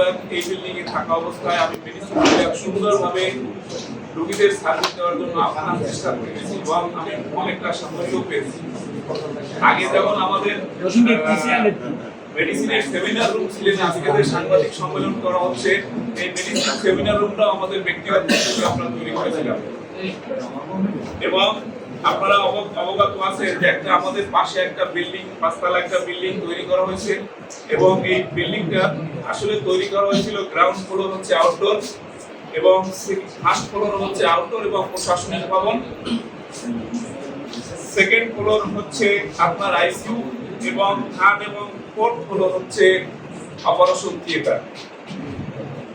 দীর্ঘদিন এই বিল্ডিং এ থাকা অবস্থায় আমি মেডিসিন বিভাগ সুন্দরভাবে রোগীদের সার্ভিস দেওয়ার জন্য আপ্রাণ চেষ্টা করেছি এবং আমি অনেকটা সাফল্য পেয়েছি। আগে যেমন আমাদের মেডিসিনের সেমিনার রুম ছিলেন আজকে সাংবাদিক সম্মেলন করা হচ্ছে এই মেডিসিন সেমিনার রুমটা আমাদের ব্যক্তিগত আমরা তৈরি করেছিলাম। এবং আপনারা অব- অবগত আছেন যে একটা আমাদের পাশে একটা বিল্ডিং, পাঁচতলা একটা বিল্ডিং তৈরি করা হয়েছে এবং এই বিল্ডিংটা আসলে তৈরি করা হয়েছিল গ্রাউন্ড ফ্লোর হচ্ছে আউটডোর এবং ফার্স্ট ফ্লোর হচ্ছে আউটডোর এবং প্রশাসনিক ভবন। সেকেন্ড ফ্লোর হচ্ছে আপনার আইসিইউ এবং থার্ড এবং ফোর্থ ফ্লোর হচ্ছে অপারেশন থিয়েটার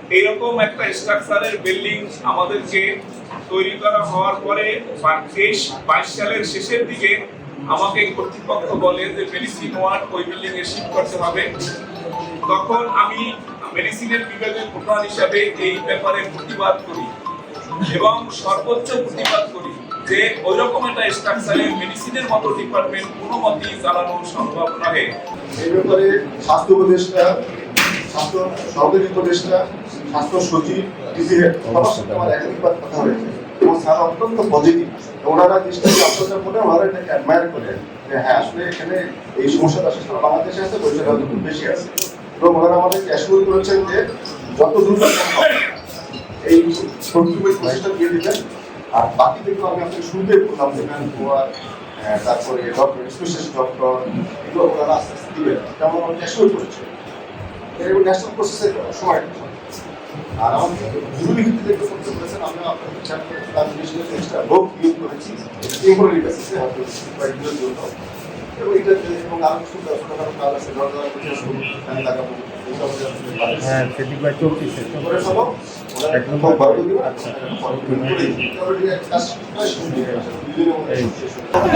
এইরকম একটা স্ট্রাকচারের বিল্ডিং আমাদেরকে তৈরি করা হওয়ার পরে তেইশ, বাইশ সালের শেষের দিকে আমাকে কর্তৃপক্ষ বলে যে মেডিসিন ওয়ার্ড ওই বিল্ডিং এ শিফট করতে হবে। তখন আমি মেডিসিনের বিভাগের প্রধান হিসাবে এই ব্যাপারে প্রতিবাদ করি এবং সর্বোচ্চ প্রতিবাদ করি যে ওই রকম একটা স্ট্রাকচারে মেডিসিনের মতো ডিপার্টমেন্ট কোনো মতেই চালানো সম্ভব নয় এই ব্যাপারে স্বাস্থ্য উপদেষ্টা স্বাস্থ্য, সহকারী উপদেষ্টা, স্বাস্থ্য সচিব, ডিসি হেড একাধিকবার কথা হয়েছে। এবং স্যার অত্যন্ত পজিটিভ ওনারা দৃষ্টি আপনাদের মনে ওনারা এটাকে করেন যে হ্যাঁ আসলে এখানে এই সমস্যাটা আসলে সারা বাংলাদেশে আছে খুব বেশি আছে। এবং ওনারা আমাদেরকে অ্যাসিওর করেছেন যে যত এই প্রচেষ্টা দিয়ে দিবেন। আর বাকি দেখব আমি আপনাকে শুরুতে বললাম যে ম্যান গোয়ার তারপরে ডক্টর স্পেশালিস্ট ডক্টর এগুলো ওনারা আস্তে আস্তে দিবেন। যেমন আমাকে অ্যাসিওর এগুলো ন্যাশনাল প্রসেসে সময়। আর আমাদের জরুরি ভিত্তিতে একটু করতে বলেছেন আমরা আপনাদের সাথে তার জিনিস এক্সট্রা লোক নিয়োগ করেছি। টেম্পোরারি বেসিসে হয়তো কয়েকদিনের জন্য। এবং এটা এবং আরও কিছু ছোটখাটো কাজ আছে দরজা করতে শুরু ফ্যান লাগাবো। হ্যাঁ সেদিক ভাই চলতেছে। করে ওরা এক একদম আচ্ছা। কাজ প্রায় শুরু হয়ে গেছে দুদিনের মধ্যে শেষ হয়ে যাবে।